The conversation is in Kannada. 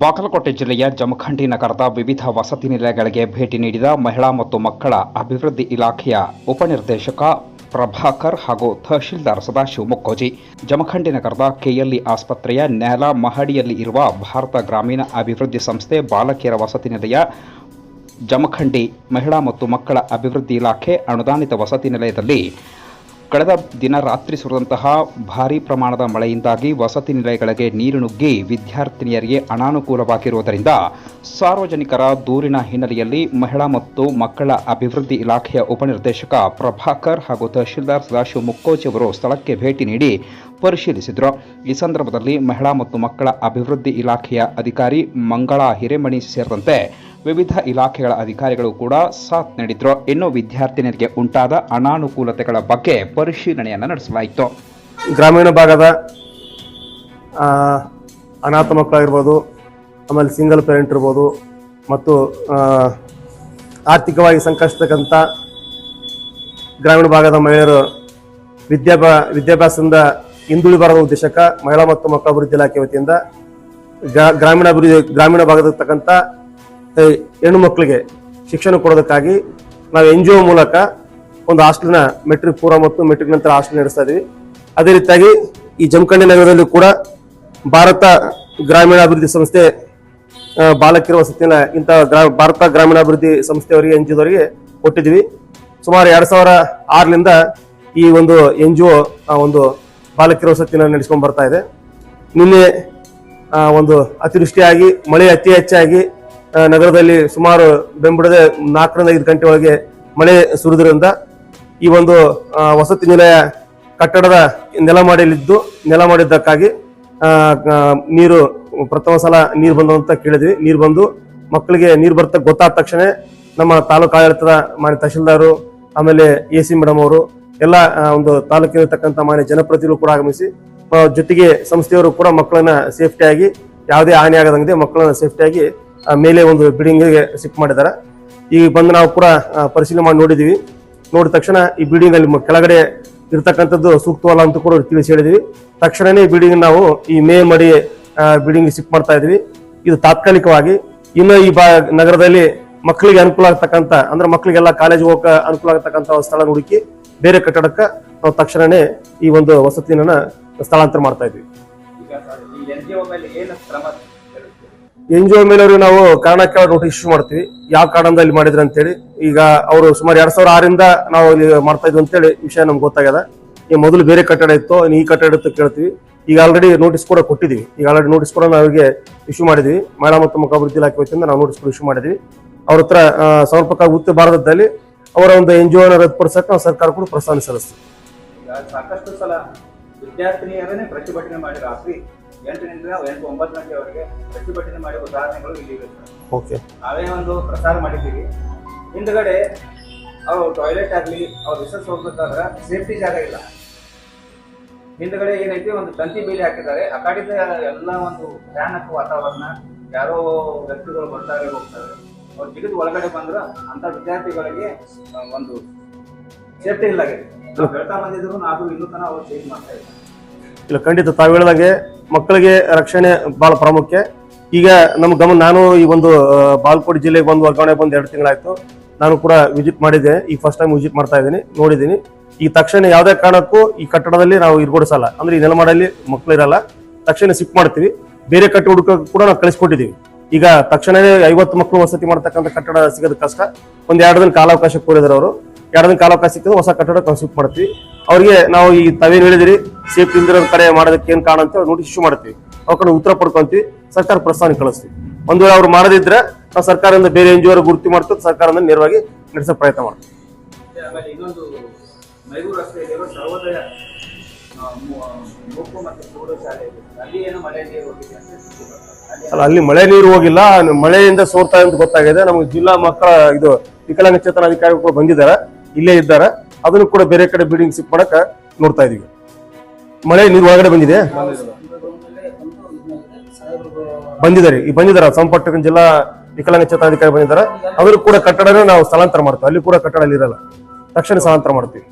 ಬಾಗಲಕೋಟೆ ಜಿಲ್ಲೆಯ ಜಮಖಂಡಿ ನಗರದ ವಿವಿಧ ವಸತಿ ನಿಲಯಗಳಿಗೆ ಭೇಟಿ ನೀಡಿದ ಮಹಿಳಾ ಮತ್ತು ಮಕ್ಕಳ ಅಭಿವೃದ್ಧಿ ಇಲಾಖೆಯ ಉಪನಿರ್ದೇಶಕ ಪ್ರಭಾಕರ್ ಹಾಗೂ ತಹಶೀಲ್ದಾರ್ ಸದಾಶಿವ ಮುಕ್ಕೋಜಿ ಜಮಖಂಡಿ ನಗರದ ಕೆಎಲ್ಇ ಆಸ್ಪತ್ರೆಯ ನೆಲ ಮಹಡಿಯಲ್ಲಿ ಇರುವ ಭಾರತ ಗ್ರಾಮೀಣ ಅಭಿವೃದ್ಧಿ ಸಂಸ್ಥೆ ಬಾಲಕಿಯರ ವಸತಿ ನಿಲಯ, ಜಮಖಂಡಿ ಮಹಿಳಾ ಮತ್ತು ಮಕ್ಕಳ ಅಭಿವೃದ್ಧಿ ಇಲಾಖೆ ಅನುದಾನಿತ ವಸತಿ ನಿಲಯದಲ್ಲಿ ಕಳೆದ ದಿನ ರಾತ್ರಿ ಸುರಿದಂತಹ ಭಾರೀ ಪ್ರಮಾಣದ ಮಳೆಯಿಂದಾಗಿ ವಸತಿ ನಿಲಯಗಳಿಗೆ ನೀರು ನುಗ್ಗಿ ವಿದ್ಯಾರ್ಥಿನಿಯರಿಗೆ ಅನಾನುಕೂಲವಾಗಿರುವುದರಿಂದ ಸಾರ್ವಜನಿಕರ ದೂರಿನ ಹಿನ್ನೆಲೆಯಲ್ಲಿ ಮಹಿಳಾ ಮತ್ತು ಮಕ್ಕಳ ಅಭಿವೃದ್ಧಿ ಇಲಾಖೆಯ ಉಪನಿರ್ದೇಶಕ ಪ್ರಭಾಕರ್ ಹಾಗೂ ತಹಶೀಲ್ದಾರ್ ಸದಾಶಿವ ಮುಕ್ಕೋಜಿ ಅವರು ಸ್ಥಳಕ್ಕೆ ಭೇಟಿ ನೀಡಿ ಪರಿಶೀಲಿಸಿದರು. ಈ ಸಂದರ್ಭದಲ್ಲಿ ಮಹಿಳಾ ಮತ್ತು ಮಕ್ಕಳ ಅಭಿವೃದ್ಧಿ ಇಲಾಖೆಯ ಅಧಿಕಾರಿ ಮಂಗಳಾ ಹಿರೇಮಣಿ ಸೇರಿದಂತೆ ವಿವಿಧ ಇಲಾಖೆಗಳ ಅಧಿಕಾರಿಗಳು ಕೂಡ ಸಾಥ್ ನೀಡಿದ್ರು. ಇನ್ನು ವಿದ್ಯಾರ್ಥಿನಿಯರಿಗೆ ಉಂಟಾದ ಅನಾನುಕೂಲತೆಗಳ ಬಗ್ಗೆ ಪರಿಶೀಲನೆಯನ್ನು ನಡೆಸಲಾಯಿತು. ಗ್ರಾಮೀಣ ಭಾಗದ ಅನಾಥ ಮಕ್ಕಳಾಗಿರ್ಬೋದು ಆಮೇಲೆ ಸಿಂಗಲ್ ಪೇರೆಂಟ್ ಇರ್ಬೋದು, ಮತ್ತು ಆರ್ಥಿಕವಾಗಿ ಸಂಕಷ್ಟಕ್ಕಂಥ ಗ್ರಾಮೀಣ ಭಾಗದ ಮಹಿಳೆಯರು ವಿದ್ಯಾಭ್ಯಾ ವಿದ್ಯಾಭ್ಯಾಸದಿಂದ ಹಿಂದುಳಿಬಾರದ ಉದ್ದೇಶಕ್ಕ ಮಹಿಳಾ ಮತ್ತು ಮಕ್ಕಳ ಅಭಿವೃದ್ಧಿ ಇಲಾಖೆ ವತಿಯಿಂದ ಗ್ರಾ- ಗ್ರಾಮೀಣ ಅಭಿವೃದ್ಧಿ ಗ್ರಾಮೀಣ ಭಾಗದಲ್ಲಿರ್ತಕ್ಕಂಥ ಹೆಣ್ಣು ಮಕ್ಕಳಿಗೆ ಶಿಕ್ಷಣ ಕೊಡೋದಕ್ಕಾಗಿ ನಾವು ಎನ್ ಜಿ ಒ ಮೂಲಕ ಒಂದು ಹಾಸ್ಟೆಲ್ನ ಮೆಟ್ರಿಕ್ ಪೂರ್ವ ಮತ್ತು ಮೆಟ್ರಿಕ್ ನಂತರ ಹಾಸ್ಟೆಲ್ ನಡೆಸ್ತಾ ಇದೀವಿ. ಅದೇ ರೀತಿಯಾಗಿ ಈ ಜಮಖಂಡಿ ನಗರದಲ್ಲಿ ಕೂಡ ಭಾರತ ಗ್ರಾಮೀಣಾಭಿವೃದ್ಧಿ ಸಂಸ್ಥೆ ಬಾಲಕಿರುವ ವಸತಿನ ಇಂತಹ ಗ್ರಾ, ಭಾರತ ಗ್ರಾಮೀಣಾಭಿವೃದ್ಧಿ ಸಂಸ್ಥೆಯವರಿಗೆ ಎನ್ ಜಿ ಒದವರಿಗೆ ಕೊಟ್ಟಿದ್ವಿ ಸುಮಾರು ಎರಡು ಸಾವಿರ ಆರರಿಂದ ಈ ಒಂದು ಎನ್ ಜಿ ಒ ಒಂದು ಬಾಲಕಿರುವ ವಸತಿನ ನಡೆಸ್ಕೊಂಡು ಬರ್ತಾ ಇದೆ. ನಿನ್ನೆ ಒಂದು ಅತಿವೃಷ್ಟಿಯಾಗಿ, ಮಳೆ ಅತಿ ಹೆಚ್ಚಾಗಿ ನಗರದಲ್ಲಿ ಸುಮಾರು ಬೆಂಬಿಡದೆ ನಾಲ್ಕರಿಂದ ಐದು ಗಂಟೆ ಒಳಗೆ ಮಳೆ ಸುರಿದ್ರಿಂದ ಈ ಒಂದು ವಸತಿ ನಿಲಯ ಕಟ್ಟಡದ ನೆಲ ಮಾಡಿಲಿದ್ದು ನೆಲ ಮಾಡಿದ್ದಕ್ಕಾಗಿ ಆ, ಆ, ನೀರು ಪ್ರಥಮ ಸಲ ನೀರು ಬಂದು ಅಂತ ಕೇಳಿದ್ವಿ. ನೀರು ಬಂದು ಮಕ್ಕಳಿಗೆ ನೀರು ಬರ್ತಾ ಗೊತ್ತಾದ ತಕ್ಷಣ ನಮ್ಮ ತಾಲೂಕು ಆಡಳಿತದ ಮಾನ್ಯ ತಹಶೀಲ್ದಾರು ಆಮೇಲೆ ಎ ಸಿ ಮೇಡಮ್ ಅವರು ಎಲ್ಲ ಒಂದು ತಾಲೂಕಿನಲ್ಲಿರ್ತಕ್ಕಂಥ ಮಾನ್ಯ ಜನಪ್ರತಿನಿಧಿಗಳು ಕೂಡ ಆಗಮಿಸಿ ಜೊತೆಗೆ ಸಂಸ್ಥೆಯವರು ಕೂಡ ಮಕ್ಕಳನ್ನ ಸೇಫ್ಟಿಯಾಗಿ ಯಾವುದೇ ಹಾನಿ ಆಗದಂಗೆ ಮಕ್ಕಳನ್ನ ಸೇಫ್ಟಿಯಾಗಿ ಮೇಲೆ ಒಂದು ಬಿಲ್ಡಿಂಗ್ಗೆ ಶಿಫ್ಟ್ ಮಾಡಿದ್ದಾರೆ. ಈಗ ಬಂದು ನಾವು ಕೂಡ ಪರಿಶೀಲನೆ ಮಾಡಿ ನೋಡಿದ್ದೀವಿ ನೋಡಿದ ತಕ್ಷಣ ಈ ಬಿಲ್ಡಿಂಗ್ ಅಲ್ಲಿ ಕೆಳಗಡೆ ಇರ್ತಕ್ಕಂಥದ್ದು ಸೂಕ್ತವಲ್ಲ ಅಂತ ಕೂಡ ತಿಳಿಸಿ ಹೇಳಿದ್ವಿ. ತಕ್ಷಣನೇ ಈ ಬಿಲ್ಡಿಂಗ್ ನಾವು ಈ ಮೇ ಮಡಿ ಬಿಲ್ಡಿಂಗ್ ಶಿಫ್ಟ್ ಮಾಡ್ತಾ ಇದ್ವಿ ಇದು ತಾತ್ಕಾಲಿಕವಾಗಿ. ಇನ್ನು ಈ ಬಾ, ನಗರದಲ್ಲಿ ಮಕ್ಕಳಿಗೆ ಅನುಕೂಲ ಆಗ್ತಕ್ಕಂಥ, ಅಂದ್ರೆ ಮಕ್ಕಳಿಗೆಲ್ಲ ಕಾಲೇಜ್ ಹೋಗಕ್ಕೆ ಅನುಕೂಲ ಆಗ್ತಕ್ಕಂಥ ಸ್ಥಳ ಹುಡುಕಿ ಬೇರೆ ಕಟ್ಟಡಕ್ಕೆ ನಾವು ತಕ್ಷಣನೇ ಈ ಒಂದು ವಸತಿನ ಸ್ಥಳಾಂತರ ಮಾಡ್ತಾ ಇದ್ವಿ ಎನ್ ಜಿ ಒ ಮೇಲೆ ನಾವು ಕಾರಣ ಕೇಳೋ ನೋಟಿಸ್ ಇಶ್ಯೂ ಮಾಡ್ತೀವಿ. ಯಾವ ಕಾರಣದಲ್ಲಿ ಮಾಡಿದ್ರು ಅಂತೇಳಿ. ಈಗ ಅವರು ಸುಮಾರು ಎರಡ್ ಸಾವಿರ ಆರಿಂದ ನಾವು ಇಲ್ಲಿ ಮಾಡ್ತಾ ಇದ್ವಿ ಅಂತೇಳಿ ವಿಷಯ ನಮ್ಗೆ ಗೊತ್ತಾಗ್ಯದ. ಈ ಮೊದಲು ಬೇರೆ ಕಟ್ಟಡ ಇತ್ತು ಈ ಕಟ್ಟಡ ಇತ್ತು ಕೇಳ್ತೀವಿ. ಈಗ ಆಲ್ರೆಡಿ ನೋಟಿಸ್ ಕೂಡ ಕೊಟ್ಟಿದ್ದೀವಿ ಈಗ ಆಲ್ರೆಡಿ ನೋಟಿಸ್ ಕೂಡ ನಾವು ಇಶ್ಯೂ ಮಾಡಿದ್ವಿ. ಮಹಿಳಾ ಮತ್ತು ಮಕ್ಕಳ ಅಭಿವೃದ್ಧಿ ಇಲಾಖೆ ವತಿಯಿಂದ ನಾವು ನೋಟಿಸ್ ಕೂಡ ಇಶ್ಯೂ ಮಾಡಿದ್ವಿ. ಅವ್ರ ಹತ್ರ ಸಮರ್ಪಕ ಉತ್ತರ ಭಾರತದಲ್ಲಿ ಅವರ ಒಂದು ಎನ್ ಜಿ ಒನ ರದ್ದುಪಡಿಸಕ್ಕೆ ನಾವು ಸರ್ಕಾರ ಕೂಡ ಪ್ರಸ್ತಾವನೆ ಸಲ್ಲಿಸ್ತೀವಿ. ಸಾಕಷ್ಟು ಸಲ ವಿದ್ಯಾರ್ಥಿನಿಯರೇ ಪ್ರತಿಭಟನೆ ಮಾಡಿ ರಾತ್ರಿ ಎಂಟರಿಂದ ಎಂಟು ಒಂಬತ್ತು ಗಂಟೆವರೆಗೆ ಪ್ರತಿಭಟನೆ ಮಾಡಿ ಉದಾಹರಣೆಗಳು ಇಲ್ಲಿ ಇವೆ ಓಕೆ. ನಾವೇ ಒಂದು ಪ್ರಸಾರ ಮಾಡಿದ್ದೀವಿ. ಹಿಂದ್ಗಡೆ ಅವ್ರು ಟಾಯ್ಲೆಟ್ ಆಗಲಿ ಅವ್ರು ರಿಸರ್ಚ್ ಹೋಗ್ಬೇಕಾದ್ರೆ ಸೇಫ್ಟಿ ಜಾಗ ಇಲ್ಲ. ಹಿಂದ್ಗಡೆ ಏನೈತಿ ಒಂದು ತಂತಿ ಬೇಲಿ ಹಾಕಿದ್ದಾರೆ. ಆ ಕಡೆಯಿಂದ ಎಲ್ಲ ಒಂದು ಭಯಾನಕ ವಾತಾವರಣ ಯಾರೋ ವ್ಯಕ್ತಿಗಳು ಬರ್ತಾರೆ ಹೋಗ್ತಾರೆ. ಅವ್ರು ಜಿಗಿದು ಒಳಗಡೆ ಬಂದ್ರೆ ಅಂತ ವಿದ್ಯಾರ್ಥಿಗಳಿಗೆ ಒಂದು ಸೇಫ್ಟಿ ಇಲ್ಲ ಹೇಳ್ತಾ ಬಂದಿದ್ರು ನಾವು ಇನ್ನೂ ತನಕ ಅವ್ರು ಚೇಂಜ್ ಮಾಡ್ತಾ ಇಲ್ಲ ಖಂಡಿತ ತಾವು ಹೇಳಿದಾಗೆ ಮಕ್ಕಳಿಗೆ ರಕ್ಷಣೆ ಬಹಳ ಪ್ರಾಮುಖ್ಯ. ಈಗ ನಮ್ಮ ಗಮನ, ನಾನು ಈ ಒಂದು ಬಾಲ್ಕೋಟ್ ಜಿಲ್ಲೆಗೆ ಬಂದು ವರ್ಗಾವಣೆ ಬಂದು ಎರಡು ತಿಂಗಳಾಯ್ತು. ನಾನು ಕೂಡ ವಿಸಿಟ್ ಮಾಡಿದ್ದೆ. ಈ ಫಸ್ಟ್ ಟೈಮ್ ವಿಸಿಟ್ ಮಾಡ್ತಾ ಇದ್ದೀನಿ, ನೋಡಿದ್ದೀನಿ. ಈ ತಕ್ಷಣ ಯಾವುದೇ ಕಾರಣಕ್ಕೂ ಈ ಕಟ್ಟಡದಲ್ಲಿ ನಾವು ಇರ್ಗೊಡಿಸಲ್ಲ ಅಂದ್ರೆ ಈ ನೆಲಮಾಡಲ್ಲಿ ಮಕ್ಕಳಿರಲ್ಲ ತಕ್ಷಣ ಶಿಫ್ಟ್ ಮಾಡ್ತೀವಿ. ಬೇರೆ ಕಟ್ಟ ಹುಡುಕ ಕೂಡ ನಾವು ಕಳಿಸ್ಕೊಟ್ಟಿದ್ದೀವಿ. ಈಗ ತಕ್ಷಣವೇ ಐವತ್ತು ಮಕ್ಕಳು ವಸತಿ ಮಾಡ್ತಕ್ಕಂಥ ಕಟ್ಟಡ ಸಿಗೋದು ಕಷ್ಟ. ಒಂದ್ ಎರಡು ದಿನ ಕಾಲಾವಕಾಶ ಕೋರಿದ್ರು ಅವರು. ಎರಡು ದಿನ ಕಾಲಾವಕಾಶ ಸಿಕ್ಕಿದ್ರೆ ಹೊಸ ಕಟ್ಟಡ ಶಿಫ್ಟ್ ಮಾಡ್ತೀವಿ. ಅವರಿಗೆ ನಾವು ಈ ತಾವೇನು ಹೇಳಿದಿರಿ ಸೇಫ್ಟಿ ಇಂದಿರೋ ಕಡೆ ಮಾಡೋದಕ್ಕೆ ಏನ್ ಕಾರಣ ಅಂತ ನೋಟಿಸ್ ಇಶ್ಯೂ ಮಾಡ್ತೀವಿ. ಅವ್ರ ಕಡೆ ಉತ್ತರ ಪಡ್ಕೊಂತೀವಿ ಸರ್ಕಾರ ಪ್ರಸ್ತಾವನೆ ಕಳಿಸ್ತೀವಿ. ಒಂದು ವೇಳೆ ಅವ್ರು ಮಾಡದಿದ್ರೆ ನಾವು ಸರ್ಕಾರದಿಂದ ಬೇರೆ ಎನ್ ಜಿ ಗುರುತಿ ಮಾಡ್ತೀವಿ ಸರ್ಕಾರದಿಂದ ನೇರವಾಗಿ ನಡೆಸೋ ಪ್ರಯತ್ನ ಮಾಡ್ತೀವಿ. ಅಲ್ಲಿ ಅಲ್ಲಿ ಮಳೆ ನೀರು ಹೋಗಿಲ್ಲ ಮಳೆಯಿಂದ ಸೋರ್ತಾ ಅಂತ ಗೊತ್ತಾಗಿದೆ. ನಮಗೆ ಜಿಲ್ಲಾ ಮಕ್ಕಳ ಇದು ವಿಕಲಾಂಗಚೇತನ ಅಧಿಕಾರಿಗಳು ಬಂದಿದ್ದಾರೆ ಇಲ್ಲೇ ಇದ್ದಾರೆ. ಅದನ್ನು ಕೂಡ ಬೇರೆ ಕಡೆ ಬಿಲ್ಡಿಂಗ್ ಶಿಫ್ಟ್ ನೋಡ್ತಾ ಇದೀವಿ. ಮಳೆ ನೀರು ಒಳಗಡೆ ಬಂದಿದೆ ಬಂದಿದ್ದಾರೆ ಈ ಬಂದಿದ್ದಾರೆ ಸಂಪಟ್ಟ ಜಿಲ್ಲಾ ವಿಕಲಾಂಗಚೇತನ ಅಧಿಕಾರಿ ಬಂದಿದ್ದಾರೆ ಅವರು ಕೂಡ ಕಟ್ಟಡನ ನಾವು ಸ್ಥಳಾಂತರ ಮಾಡ್ತೀವಿ. ಅಲ್ಲಿ ಕೂಡ ಕಟ್ಟಡ ಇರಲ್ಲ. ತಕ್ಷಣ ಸ್ಥಳಾಂತರ ಮಾಡ್ತೀವಿ.